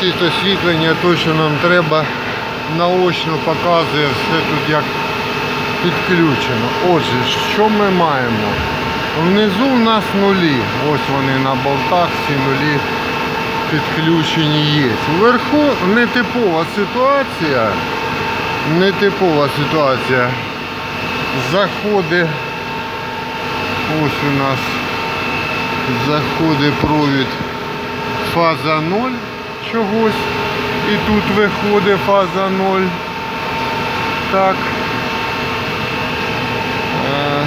Чисто освітлення, то, що нам треба, наочно показує все тут як підключено. Отже, що ми маємо? Внизу у нас нулі. Ось вони на болтах, ці нулі підключені є. Вверху нетипова ситуація. Нетипова ситуація. Заходить. Ось у нас заходить провід фаза 0 чогось. І тут виходить фаза 0. Так. Е,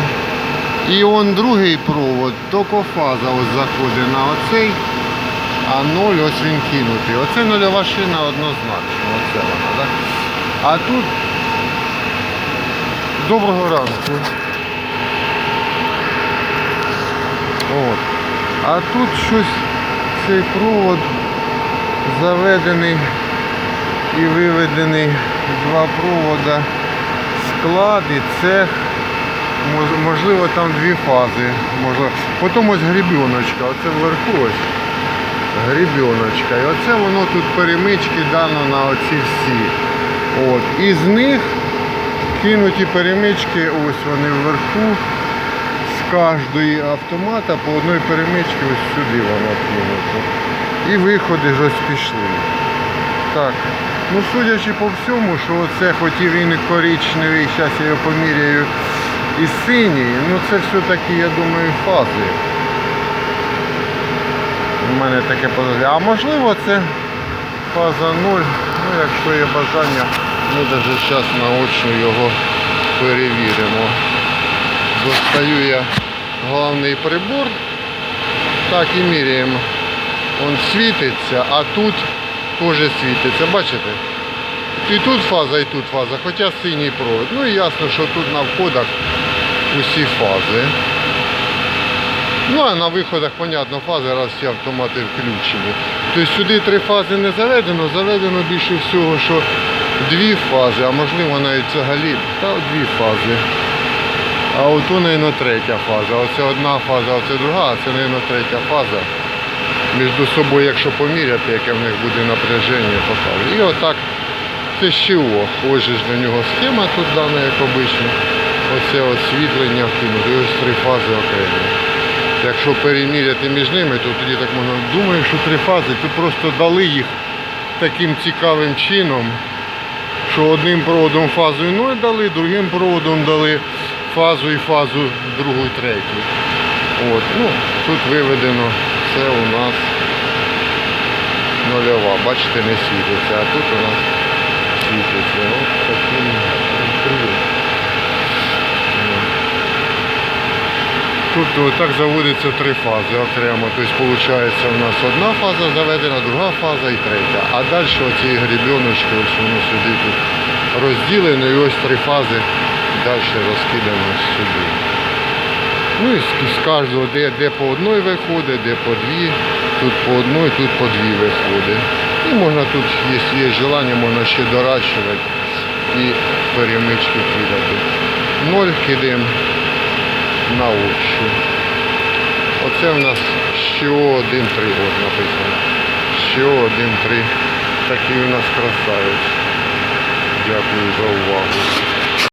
І он другий провод, тільки фаза ось заходить на оцей, а 0 ось він кинутий. Оце нульова шина однозначно. Оце вона, так? А тут доброго ранку. От. А тут щось цей провод заведений і виведений два провода склад і цех. Можливо, там дві фази. Потім ось грібіночка, оце вверху ось грібіночка. І оце воно тут перемички дано на оці всі. От. І з них кинуті перемички, ось вони вверху. З кожної автомата по одній перемичці ось сюди воно кинуто. І виходи ж ось пішли. Так. Ну судячи по всьому, що оце хоч і він і зараз я його поміряю, і синій, ну це все-таки, я думаю, фази. У мене таке подозріння. А можливо це фаза 0. Ну якщо є бажання, ми навіть зараз наочно його перевіримо. Достаю я головний прибор. Так і міряємо. Он світиться, а тут теж світиться. Бачите? І тут фаза, і тут фаза, хоча синій провод. Ну і ясно, що тут на входах усі фази. Ну а на виходах, понятно, фази, раз всі автомати включені. Тобто сюди три фази не заведено, заведено більше всього, що дві фази, а можливо навіть взагалі та дві фази. А от то, мабуть, третя фаза. Оце одна фаза, оце друга, а це, мабуть, третя фаза. Між собою, якщо поміряти, яке в них буде напряження, покажу. І отак це ЩО. Ось ж до нього схема тут дана, як обично. Оце освітлення вкинути. Ось три фази окремо. Якщо переміряти між ними, то тоді так можна. Думаю, що три фази. Тут просто дали їх таким цікавим чином, що одним проводом фазою 0 дали, другим проводом дали фазу і фазу другу і третю. От, ну, тут виведено це у нас нульова. Бачите, не світиться, а тут у нас світиться. Ось таким прийом. Тут так заводиться три фази окремо. Тобто, виходить, у нас одна фаза заведена, друга фаза і третя. А далі оці грібіночки, ось воно сюди тут розділено і ось три фази далі розкидано сюди. Ну і з, кожного, де, де по одній виходить, де по дві, тут по одній, тут по дві виходить. І можна тут, якщо є бажання, можна ще доращувати і перемички кидати. Ноль кидаємо на общу. Оце в нас ще один три от написано. Ще один три. Такий у нас красавець. Дякую за увагу.